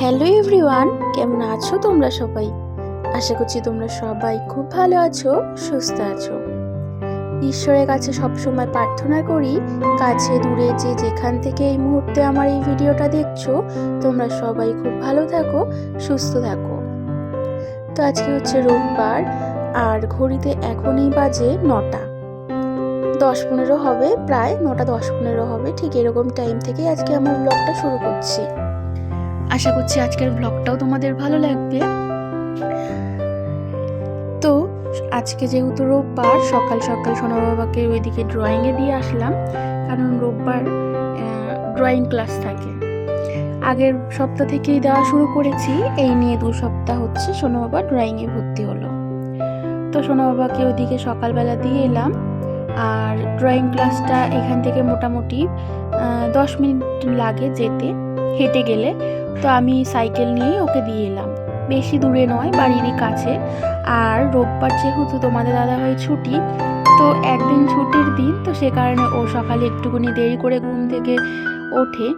Hello everyone, কেমন আছো তোমরা সবাই? আশা করছি তোমরা সবাই খুব ভালো আছো, সুস্থ আছো। ঈশ্বরের কাছে সবসময় প্রার্থনা করি, কাছে দূরে যে যেখান থেকে এই মুহূর্তে আমার এই ভিডিওটা দেখছ, তোমরা সবাই খুব ভালো থাকো, সুস্থ থাকো। তো আজকে হচ্ছে রোববার, আর ঘড়িতে এখনই বাজে নটা। দশ পনেরো হবে, প্রায় নটা দশ পনেরো হবে, ঠিক এরকম টাইম থেকে আজকে আমার ব্লগটা শুরু করছি। আশা করছি আজকের ব্লগটাও তোমাদের ভালো লাগবে। তো, আজকে যেহেতু রোববার, সকাল সকাল সোনা বাবাকে ওইদিকে ড্রয়িংয়ে দিয়ে আসলাম। কারণ রোববার ড্রয়িং ক্লাস থাকে। আগের সপ্তাহ থেকেই দেওয়া শুরু করেছি। এই নিয়ে দু সপ্তাহ হচ্ছে সোনা বাবা ড্রয়িংয়ে ভর্তি হলো। তো সোনা বাবাকে ওইদিকে সকালবেলা দিয়ে এলাম। আর ড্রয়িং ক্লাসটা এখান থেকে মোটামুটি দশ মিনিট লাগে যেতে। হেঁটে গেলে, তো আমি সাইকেল নিয়েই ওকে দিয়ে এলাম। বেশি দূরে নয়, বাড়িরই কাছে। আর রোববার যেহেতু তোমাদের দাদা দাদাভাই ছুটি, তো একদিন ছুটির দিন, তো সে কারণে ও সকালে একটুখানি দেরি করে ঘুম থেকে ওঠে।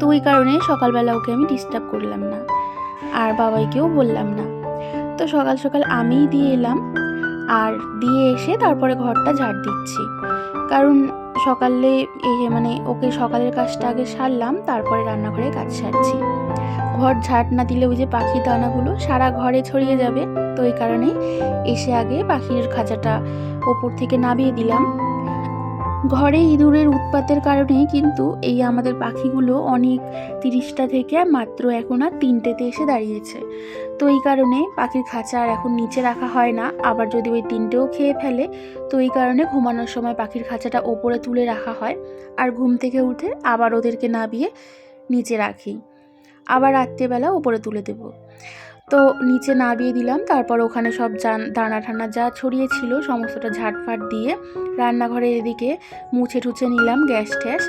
তো ওই কারণে সকালবেলা ওকে আমি ডিস্টার্ব করলাম না। আর বাবাইকেও বললাম না। তো সকাল সকাল আমিই দিয়ে এলাম। আর দিয়ে এসে তারপরে ঘরটা ঝাড় দিচ্ছি। কারণ সকালে এই মানে ওকে সকালের কাজটা আগে সারলাম, তারপরে রান্নাঘরে কাজ সারছি। ঘর ঝাড় না দিলে ওই যে পাখির দানাগুলো সারা ঘরে ছড়িয়ে যাবে, তো এই কারণে এসে আগে পাখির খাঁচাটা ওপর থেকে নামিয়ে দিলাম। ঘরে ইঁদুরের উৎপাতের কারণেই কিন্তু এই আমাদের পাখিগুলো অনেক তিরিশটা থেকে মাত্র এখন আর তিনটেতে এসে দাঁড়িয়েছে। তো এই কারণে পাখির খাঁচা আর এখন নিচে রাখা হয় না, আবার যদি ওই তিনটেও খেয়ে ফেলে, তো এই কারণে ঘুমানোর সময় পাখির খাঁচাটা ওপরে তুলে রাখা হয় আর ঘুম থেকে উঠে আবার ওদেরকে নামিয়ে নিচে রাখি। আবার রাত্রেবেলা ওপরে তুলে দেব। তো নিচে নামিয়ে দিলাম, তারপর ওখানে সব দানা ঠানা যা ছড়িয়েছিল সমস্তটা ঝাটফাট দিয়ে রান্নাঘরের এদিকে মুছে টুছে নিলাম গ্যাস ট্যাস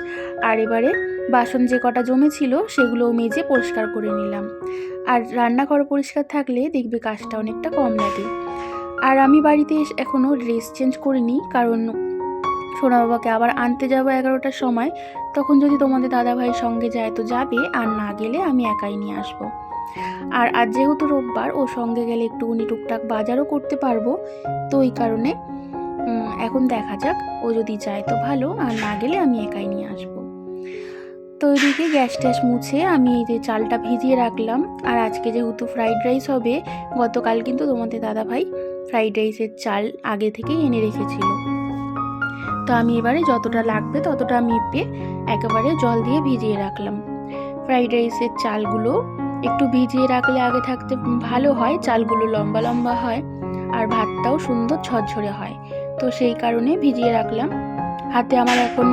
আর এবারে বাসন যে কটা জমেছিল সেগুলো মেজে পরিষ্কার করে নিলাম। আর রান্নাঘর পরিষ্কার থাকলে দেখবে কাজটা অনেকটা কম লাগে। আর আমি বাড়িতে এখনও ড্রেস চেঞ্জ করিনি, কারণ সোনা বাবাকে আবার আনতে যাব এগারোটার সময়। তখন যদি তোমাদের দাদাভাই সঙ্গে যায় তো যাবে, আর না গেলে আমি একাই নিয়ে আসব। আর আজ যেহেতু রোববার ও সঙ্গে গেলে একটুখানি টুকটাক বাজারও করতে পারব। তো এই কারণে এখন দেখা যাক, ও যদি যায় তো ভালো, আর না গেলে আমি একাই নিয়ে আসব। তো ওইদিকে গ্যাস ট্যাস মুছে আমি এই যে চালটা ভিজিয়ে রাখলাম, আর আজকে যেহেতু ফ্রাইড রাইস হবে, গতকাল কিন্তু তোমাদের দাদাভাই ফ্রাইড রাইসের চাল আগে থেকেই এনে রেখেছিল। তো আমি এবারে যতটা লাগবে ততটা মেপে একেবারে জল দিয়ে ভিজিয়ে রাখলাম। ফ্রাইড রাইসের চালগুলো একটু ভিজিয়ে রাখলে আগে থাকতে ভালো হয়, চালগুলো লম্বা লম্বা হয় আর ভাতটাও সুন্দর ঝরঝরে হয়। তো সেই কারণে ভিজিয়ে রাখলাম। হাতে আমার এখন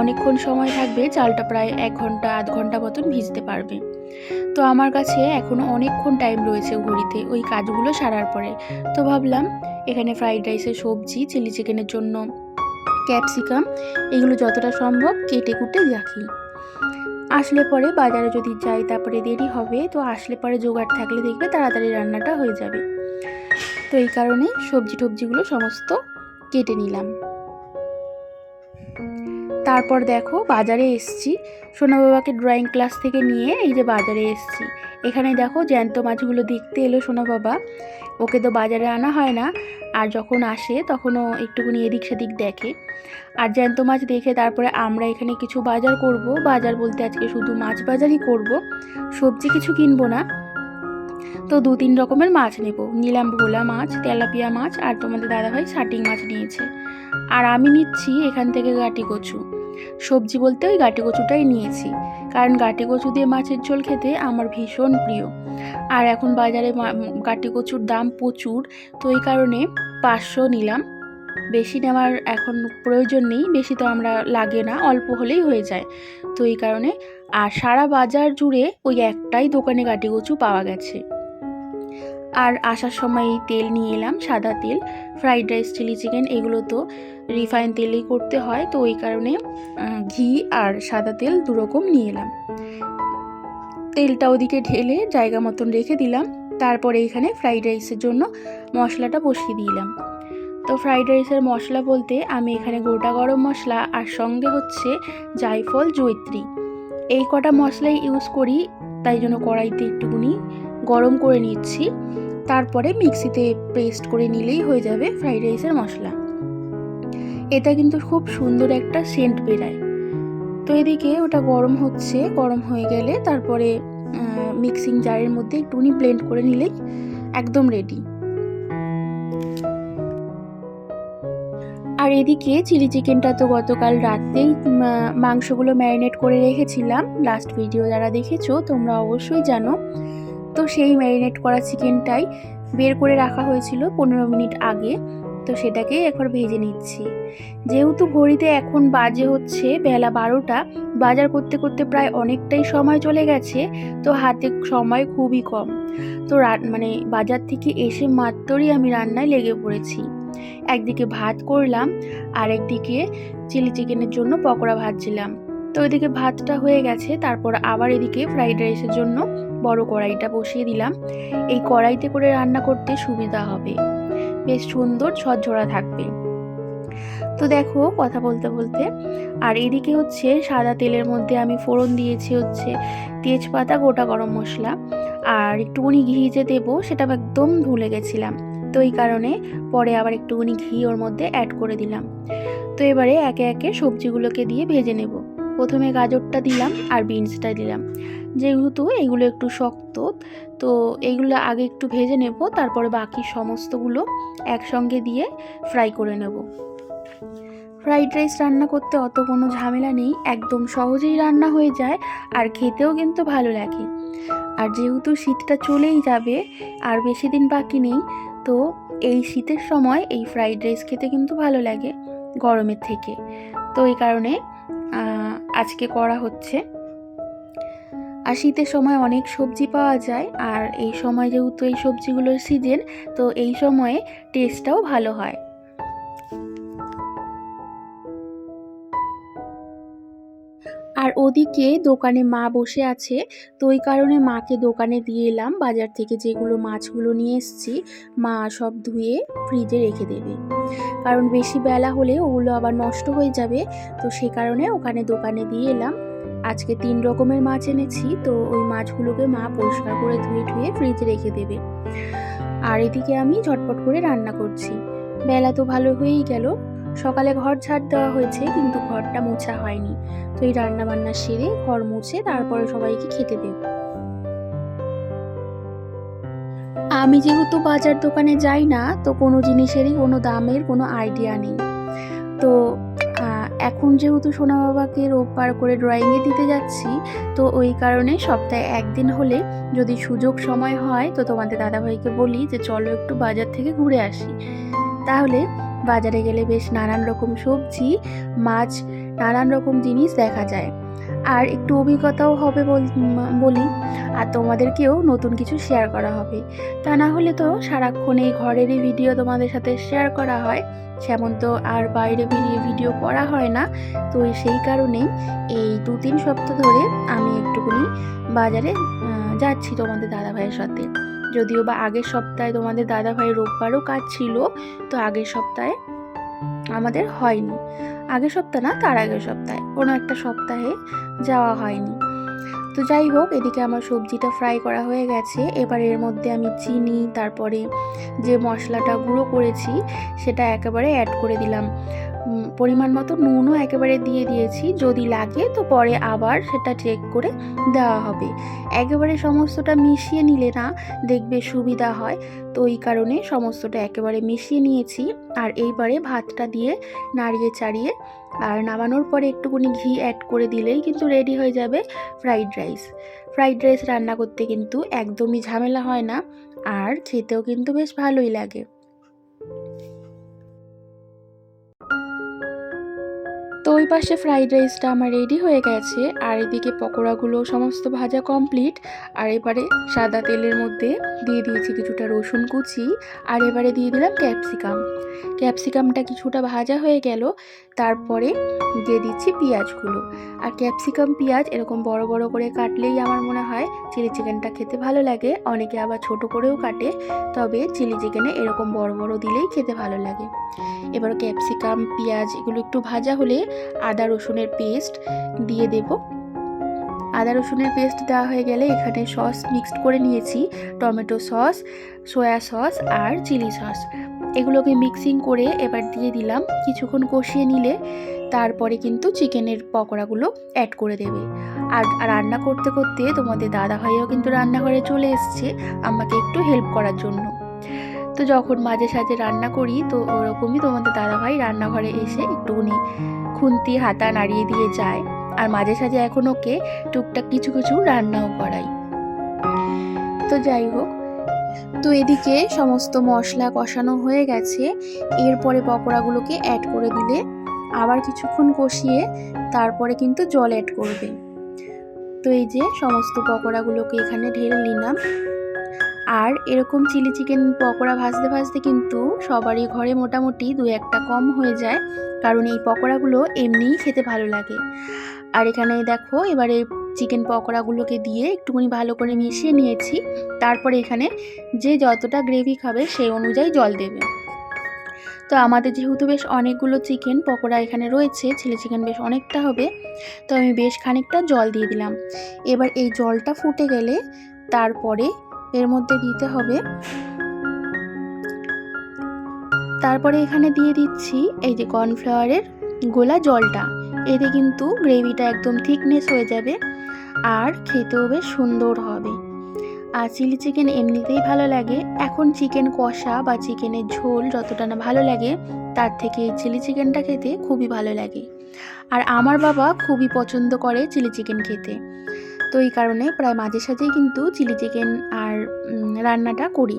অনেকক্ষণ সময় থাকবে, চালটা প্রায় এক ঘণ্টা, আধ ঘণ্টা মতন ভিজতে পারবে। তো আমার কাছে এখনও অনেকক্ষণ টাইম রয়েছে ঘড়িতে ওই কাজগুলো সারার পরে। তো ভাবলাম এখানে ফ্রাইড রাইসের সবজি চিলি চিকেনের জন্য ক্যাপসিকাম এগুলো যতটা সম্ভব কেটে কুটে রাখি। আসলে পরে বাজারে যদি যাই, তারপরে দেরি হবে, তো আসলে পরে জোগাড় থাকলে দেখবে তাড়াতাড়ি রান্নাটা হয়ে যাবে। তো এই কারণে সবজি টবজিগুলো সমস্ত কেটে নিলাম। তারপর দেখো বাজারে এসছি। সোনা বাবাকে ড্রয়িং ক্লাস থেকে নিয়ে এই যে বাজারে এসছি। এখানে দেখো জ্যান্ত মাছগুলো দেখতে এলো সোনা বাবা। ওকে তো বাজারে আনা হয় না। আর যখন আসে তখনও একটুখানি এদিক সেদিক দেখে। আর জ্যান্ত মাছ দেখে তারপরে আমরা এখানে কিছু বাজার করব। বাজার বলতে আজকে শুধু মাছ বাজারই করব। সবজি কিছু কিনবো না। তো দু তিন রকমের মাছ নেব। নিলাম ভোলা মাছ, তেলাপিয়া মাছ আর তোমাদের দাদাভাই শাটিং মাছ নিয়েছে। আর আমি নিচ্ছি এখান থেকে গাটি কচু। সবজি বলতে ওই গাটি কচুটাই নিয়েছি। কারণ গাটি কচু দিয়ে মাছের ঝোল খেতে আমার ভীষণ প্রিয়। আর এখন বাজারে গাটি কচুর দাম প্রচুর, তো এই কারণে পাঁচশো নিলাম। বেশি নেওয়ার এখন প্রয়োজন নেই, বেশি তো আমরা লাগে না, অল্প হলেই হয়ে যায়। তো এই কারণে, আর সারা বাজার জুড়ে ওই একটাই দোকানে গাটি কচু পাওয়া গেছে। আর আসার সময় তেল নিয়ে এলাম, সাদা তেল। ফ্রাইড রাইস, চিলি চিকেন এগুলো তো রিফাইন তেলেই করতে হয়। তো ওই কারণে ঘি আর সাদা তেল দুরকম নিয়ে এলাম। তেলটা ওদিকে ঢেলে জায়গা মতন রেখে দিলাম। তারপরে এখানে ফ্রাইড রাইসের জন্য মশলাটা বসিয়ে দিলাম। তো ফ্রাইড রাইসের মশলা বলতে আমি এখানে গোটা গরম মশলা আর সঙ্গে হচ্ছে জায়ফল জৈত্রী এই কটা মশলাই ইউজ করি, তাই জন্য কড়াইতে একটুকুনি গরম করে নিচ্ছি। তারপরে মিক্সিতে পেস্ট করে নিলেই হয়ে যাবে ফ্রাইড রাইসের মশলা। এটা কিন্তু খুব সুন্দর একটা সেন্ট বেরায়। তো এদিকে ওটা গরম হচ্ছে, গরম হয়ে গেলে তারপরে মিক্সিং জারের মধ্যে একটুখানি ব্লেন্ড করে নিলেই একদম রেডি। আর এদিকে চিলি চিকেনটা তো গতকাল রাতেই মাংসগুলো ম্যারিনেট করে রেখেছিলাম। লাস্ট ভিডিও যারা দেখেছ তোমরা অবশ্যই জানো। তো সেই ম্যারিনেট করা চিকেনটাই বের করে রাখা হয়েছিল পনেরো মিনিট আগে। তো সেটাকেই এখন ভেজে নিচ্ছি। যেহেতু ঘড়িতে এখন বাজে হচ্ছে, বেলা বারোটা, বাজার করতে করতে প্রায় অনেকটাই সময় চলে গেছে, তো হাতে সময় খুবই কম। তো মানে বাজার থেকে এসে মাত্রই আমি রান্নায় লেগে পড়েছি। একদিকে ভাত করলাম আর একদিকে চিলি চিকেনের জন্য পকোড়া ভাজছিলাম। তো এদিকে ভাতটা হয়ে গেছে, তারপর আবার এদিকে ফ্রাইড রাইসের জন্য বড় কড়াইটা বসিয়ে দিলাম। এই কড়াইতে করে রান্না করতে সুবিধা হবে। বেশ সুন্দর ঝরঝরা থাকবে। তো দেখো কথা বলতে বলতে, আর এদিকে হচ্ছে সাদা তেলের মধ্যে আমি ফোড়ন দিয়েছি হচ্ছে তেজপাতা, গোটা গরম মশলা। আর একটুখানি ঘি যে দেবো সেটা একদম ভুলে গেছিলাম। তো এই কারণে পরে আবার একটুখানি ঘি ওর মধ্যে অ্যাড করে দিলাম। তো এবারে একে একে সবজিগুলোকে দিয়ে ভেজে নেব। প্রথমে গাজরটা দিলাম আর বিনসটা দিলাম। যেহেতু এগুলো একটু শক্ত, তো এইগুলো আগে একটু ভেজে নেব, তারপরে বাকি সমস্তগুলো একসঙ্গে দিয়ে ফ্রাই করে নেব। ফ্রাইড রাইস রান্না করতে অত কোনো ঝামেলা নেই, একদম সহজেই রান্না হয়ে যায় আর খেতেও কিন্তু ভালো লাগে। আর যেহেতু শীতটা চলেই যাবে, আর বেশি দিন বাকি নেই, তো এই শীতের সময় এই ফ্রাইড রাইস খেতে কিন্তু ভালো লাগে গরমের থেকে। তো এই কারণে আজকে করা হচ্ছে। আর শীতের সময় অনেক সবজি পাওয়া যায়, আর এই সময় যেহেতু এই সবজিগুলোর সিজন তো এই সময়ে টেস্টটাও ভালো হয়। ওদিকে দোকানে মা বসে আছে, তো ওই কারণে মাকে দোকানে দিয়ে এলাম, বাজার থেকে যেগুলো মাছগুলো নিয়ে এসছি, মা সব ধুয়ে ফ্রিজে রেখে দেবে। কারণ বেশি বেলা হলে ওগুলো আবার নষ্ট হয়ে যাবে, তো সে কারণে ওখানে দোকানে দিয়ে এলাম। আজকে তিন রকমের মাছ এনেছি, তো ওই মাছগুলোকে মা পরিষ্কার করে ধুয়ে ধুয়ে ফ্রিজে রেখে দেবে। আর এদিকে আমি ঝটপট করে রান্না করছি। বেলা তো ভালো হয়েই গেল সকালে ঘর ঝাড় দেওয়া হয়েছে, কিন্তু ঘরটা মোছা হয়নি। তো এই রান্না বান্না সেরে ঘর মুছে তারপরে সবাইকে খেতে দেব। আমি যেহেতু বাজার দোকানে যাই না, তো কোনো জিনিসেরই কোনো দামের কোনো আইডিয়া নেই। তো এখন যেহেতু সোনা বাবাকে রোববার করে ড্রয়িংয়ে দিতে যাচ্ছি, তো ওই কারণে সপ্তাহে একদিন হলে যদি সুযোগ সময় হয়, তো তোমাদের দাদাভাইকে বলি যে চলো একটু বাজার থেকে ঘুরে আসি। তাহলে বাজারে গেলে বেশ নানান রকম সবজি, মাছ, নানান রকম জিনিস দেখা যায়। আর একটু অভিজ্ঞতাও হবে বলি আর তোমাদেরকেও নতুন কিছু শেয়ার করা হবে। তা না হলে তো সারাক্ষণ এই ঘরেরই ভিডিও তোমাদের সাথে শেয়ার করা হয়। সেমন তো আর বাইরে বেরিয়ে ভিডিও করা হয় না। তো সেই কারণেই এই দু তিন সপ্তাহ ধরে আমি একটুখানি বাজারে যাচ্ছি তোমাদের দাদাভাইয়ের সাথে। যদিও বা আগের সপ্তাহে তোমাদের দাদাভাই রোববারও কাজ ছিল, তো আগের সপ্তাহে আমাদের হয়নি। আগের সপ্তাহ না, তার আগের সপ্তাহে, কোনো একটা সপ্তাহে যাওয়া হয়নি। তো যাই হোক, এদিকে আমার সবজিটা ফ্রাই করা হয়ে গেছে। এবার এর মধ্যে আমি চিনি, তারপরে যে মশলাটা গুঁড়ো করেছি, সেটা একেবারে অ্যাড করে দিলাম। পরিমাণ মতো নুনও একেবারে দিয়ে দিয়েছি। যদি লাগে তো পরে আবার সেটা চেক করে দেওয়া হবে। একেবারে সমস্তটা মিশিয়ে নিলে না দেখবে সুবিধা হয়। তো এই কারণে সমস্তটা একেবারে মিশিয়ে নিয়েছি। আর এইবারে ভাতটা দিয়ে নাড়িয়ে চাড়িয়ে আর নামানোর পরে একটুকুনি ঘি অ্যাড করে দিলেই কিন্তু রেডি হয়ে যাবে ফ্রাইড রাইস ফ্রাইড রাইস রান্না করতে কিন্তু একদমই ঝামেলা হয় না। আর খেতেও কিন্তু বেশ ভালোই লাগে। ওই পাশে ফ্রাইড রাইসটা আমার রেডি হয়ে গেছে, আর এদিকে পকোড়াগুলো সমস্ত ভাজা কমপ্লিট আর এবারে সাদা তেলের মধ্যে দিয়ে দিয়েছি কিছুটা রসুন কুচি, আর এবারে দিয়ে দিলাম ক্যাপসিকাম ক্যাপসিকামটা কিছুটা ভাজা হয়ে গেল, তারপরে দিয়ে দিচ্ছি পেঁয়াজগুলো। আর ক্যাপসিকাম পেঁয়াজ এরকম বড় বড় করে কাটলেই আমার মনে হয় চিলি চিকেনটা খেতে ভালো লাগে, অনেকে আবার ছোট করেও কাটে, তবে চিলি চিকেনে এরকম বড় বড় দিলেই খেতে ভালো লাগে। এবার ক্যাপসিকাম পেঁয়াজ এগুলো একটু ভাজা হলে আদা রসুনের পেস্ট দিয়ে দেব। আদা রসুনের পেস্ট দেওয়া হয়ে গেলে এখানে সস মিক্সড করে নিয়েছি। টমেটো সস, সয়া সস আর চিলি সস। এগুলোকে মিক্সিং করে এবার দিয়ে দিলাম কিছুক্ষণ কষিয়ে নিলে তারপরে কিন্তু চিকেনের পকোড়াগুলো অ্যাড করে দেবে। আর রান্না করতে করতে তোমাদের দাদা ভাইও কিন্তু রান্নাঘরে চলে এসছে, আমাকে একটু হেল্প করার জন্য। তো যখন মাঝে সাঝে রান্না করি তো ওরকমই তোমাদের দাদা ভাই রান্নাঘরে এসে একটুখানি খুন্তি হাতা নাড়িয়ে দিয়ে যায় আর মাঝে সাঝে এখন ওকে টুকটাক কিছু কিছু রান্নাও করাই। তো যাই হোক, তো এদিকে সমস্ত মশলা কষানো হয়ে গেছে। এরপরে পকোড়াগুলোকে অ্যাড করে দিলে আবার কিছুক্ষণ কষিয়ে তারপরে কিন্তু জল অ্যাড করবে। তো এই যে সমস্ত পকোড়াগুলোকে এখানে ঢেলে নিলাম। আর এরকম চিলি চিকেন পকোড়া ভাজতে ভাজতে কিন্তু সবারই ঘরে মোটামুটি দু একটা কম হয়ে যায়, কারণ এই পকোড়াগুলো এমনিই খেতে ভালো লাগে। আর এখানে দেখো, এবারে চিকেন পকোড়াগুলোকে দিয়ে একটুখানি ভালো করে মিশিয়ে নিয়েছি, তারপরে এখানে যে যতটা গ্রেভি খাবে সেই অনুযায়ী জল দেবে। তো আমাদের যেহেতু বেশ অনেকগুলো চিকেন পকোড়া এখানে রয়েছে, চিলি চিকেন বেশ অনেকটা হবে, তো আমি বেশ খানিকটা জল দিয়ে দিলাম। এবার এই জলটা ফুটে গেলে তারপরে এর মধ্যে দিতে হবে। তারপরে এখানে দিয়ে দিচ্ছি এই যে কর্নফ্লাওয়ারের গোলা জলটা। এতে কিন্তু গ্রেভিটা একদম থিকনেস হয়ে যাবে আর খেতেও বেশ সুন্দর হবে। আর চিলি চিকেন এমনিতেই ভালো লাগে। এখন চিকেন কষা বা চিকেনের ঝোল যতটা না ভালো লাগে, তার থেকে এই চিলি চিকেনটা খেতে খুবই ভালো লাগে। আর আমার বাবা খুবই পছন্দ করে চিলি চিকেন খেতে। তো এই কারণে প্রায় মাঝে সাঝেই কিন্তু চিলি চিকেন আর রান্নাটা করি।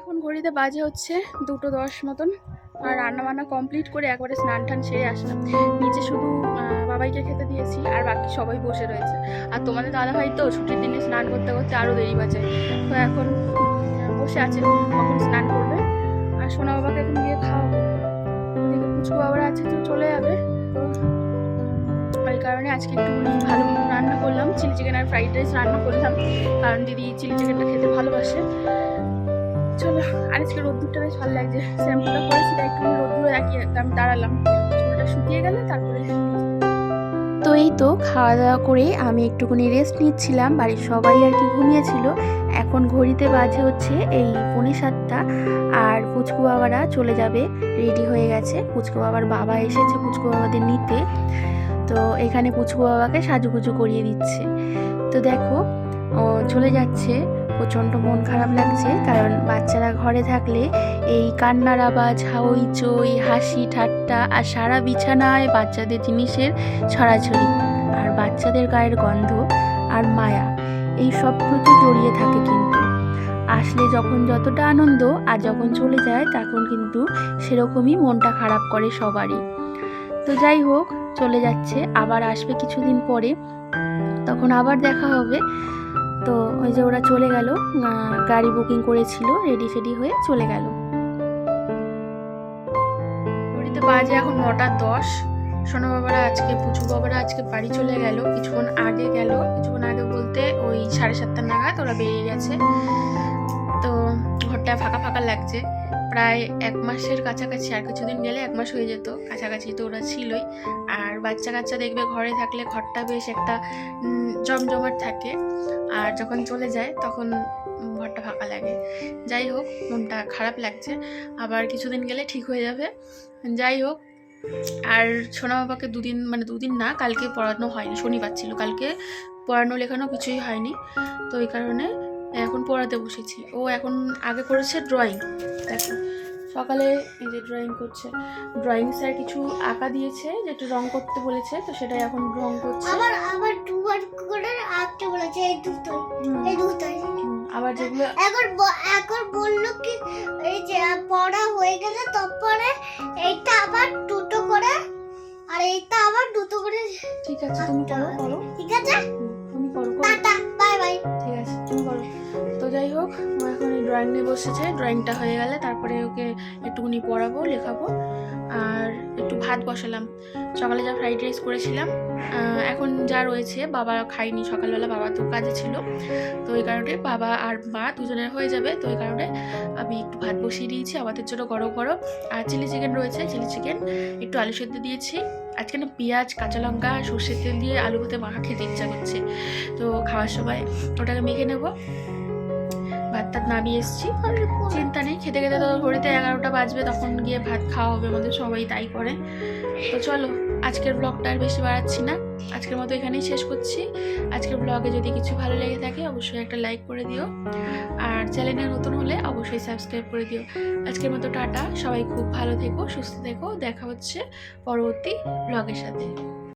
এখন ঘড়িতে বাজে হচ্ছে দুটো দশ মতন আর রান্না বান্না কমপ্লিট করে একবারে স্নান টান সেরে আসলাম। নিচে শুধু বাবাইকে খেতে দিয়েছি আর বাকি সবাই বসে রয়েছে। আর তোমাদের দাদা ভাই তো ছুটির দিনে স্নান করতে করতে আরও দেরি বাজে। তো এখন বসে আছে, কখন স্নান করবে? আর সোনা বাবাকে এখন গিয়ে খাওয়াবো। ওদিকে পুচকু বাবার আছে তো চলে যাবে। তো ওই কারণে আজকে একটু ভালো রান্না করলাম। চিলি চিকেন আর ফ্রাইড রাইস রান্না করলাম। কারণ দিদি চিলি চিকেনটা খেতে ভালোবাসে। চলো, আর আজকে রোদ্দুরটা বেশ ভালো লাগছে। শ্যাম্পুটা করেছি, তাই একটু রোদ্দুরে রাখিয়ে আমি দাঁড়ালাম। চুলটা শুকিয়ে গেলে তারপরে তো এই তো খাওয়া দাওয়া করে আমি একটুখানি রেস্ট নিচ্ছিলাম। বাড়ির সবাই আর কি ঘুমিয়েছিল। এখন ঘড়িতে বাজে হচ্ছে এই পৌনে সাতটা আর পুচকু বাবারা চলে যাবে। রেডি হয়ে গেছে। পুচকু বাবার বাবা এসেছে পুচকু বাবাদের নিতে। তো এখানে পুচকু বাবাকে সাজুগুজু করিয়ে দিচ্ছে। তো দেখো, ও চলে যাচ্ছে, প্রচণ্ড মন খারাপ লাগছে, কারণ বাচ্চারা ঘরে থাকলে এই কান্নার আওয়াজ হাওই চই, হাসি, ঠাট্টা আর সারা বিছানায় বাচ্চাদের জিনিসের ছড়াছড়ি। আর বাচ্চাদের গায়ের গন্ধ আর মায়া, এই সব কিছু জড়িয়ে থাকে কিন্তু। আসলে যখন যতটা আনন্দ আর যখন চলে যায়, তখন কিন্তু সেরকমই মনটা খারাপ করে সবারই। তো যাই হোক চলে যাচ্ছে, আবার আসবে কিছুদিন পরে। তখন আবার দেখা হবে। তো ওই যে ওরা চলে গেল গাড়ি বুকিং করেছিল রেডি ফেডি হয়ে চলে গেল। বাজে এখন নটা দশ। সোনা বাবারা আজকে, পুচু বাবারা আজকে বাড়ি চলে গেল। কিছুক্ষণ আগে গেল, কিছুক্ষণ আগে বলতে ওই সাড়ে সাতটা নাগাদ ওরা বেরিয়ে গেছে। তো ঘরটা ফাঁকা ফাঁকা লাগছে। প্রায় এক মাসের কাছাকাছি, আর কিছুদিন গেলে এক মাস হয়ে যেত। কাছাকাছি তো ওরা ছিলই। আর বাচ্চা কাচ্চা দেখবে, ঘরে থাকলে ঘরটা বেশ একটা জমজমাট থাকে। আর যখন চলে যায়, তখন ঘরটা ফাঁকা লাগে। যাই হোক, মনটা খারাপ লাগছে। আবার কিছুদিন গেলে ঠিক হয়ে যাবে। যাই হোক, আর সোনা বাবাকে দুদিন মানে দুদিন না, কালকে পড়ানো হয়নি, শনিবার ছিল। কালকে পড়ানো লেখানো কিছুই হয়নি। তো এই কারণে এখন পড়াতে বসেছি। ও এখন আগে করেছে ড্রয়িং দেখো সকালে এই যে ড্রয়িং করছে। ড্রয়িং স্যার কিছু আঁকা দিয়েছে যেটা রং করতে বলেছে তো সেটাই এখন রং করছে। আবার আবার দুবার করে আঁকতে বলেছে এই দুটো এই হুম, আবার যেগুলো এখন এখন বলল কি এই যে পড়া হয়ে গেলে তারপরে এইটা আবার দুটো করে আর এইটা আবার দুটো করে ঠিক আছে তুমি করো করো। ঠিক আছে? তুমি করো। টাটা। যাই হোক এখন এই ড্রয়িং নিয়ে বসেছে। ড্রয়িংটা হয়ে গেলে তারপরে ওকে একটুখানি পড়াবো লেখাবো। আর একটু ভাত বসালাম। সকালে যা ফ্রাইড রাইস করেছিলাম এখন যা রয়েছে, বাবা খাইনি সকালবেলা বাবা তো কাজে ছিল। তো ওই কারণে বাবা আর মা দুজনের হয়ে যাবে। তো ওই কারণে আমি একটু ভাত বসিয়ে দিয়েছি। আমাদের জন্য গরম গরম। আর চিলি চিকেন রয়েছে। চিলি চিকেন একটু আলু সেদ্ধ দিয়েছি। আজকে না পেঁয়াজ, কাঁচা লঙ্কা, সর্ষের তেল দিয়ে আলু ভাতে মাখা খেতে ইচ্ছা করছে। তো খাওয়ার সময় ওটাকে মেখে নেব। ভাত টাত নামিয়ে এসেছি। চিন্তা নেই, খেতে খেতে তো ঘড়িতে এগারোটা বাজবে, তখন গিয়ে ভাত খাওয়া হবে আমাদের সবাই তাই করে। তো চলো, আজকের ব্লগটা আর বেশি বাড়াচ্ছি না। আজকের মতো এখানেই শেষ করছি। আজকের ব্লগে যদি কিছু ভালো লেগে থাকে, অবশ্যই একটা লাইক করে দিও। আর চ্যানেলে নতুন হলে অবশ্যই সাবস্ক্রাইব করে দিও। আজকের মতো টাটা, সবাই খুব ভালো থেকো, সুস্থ থেকো। দেখা হচ্ছে পরবর্তী ব্লগের সাথে।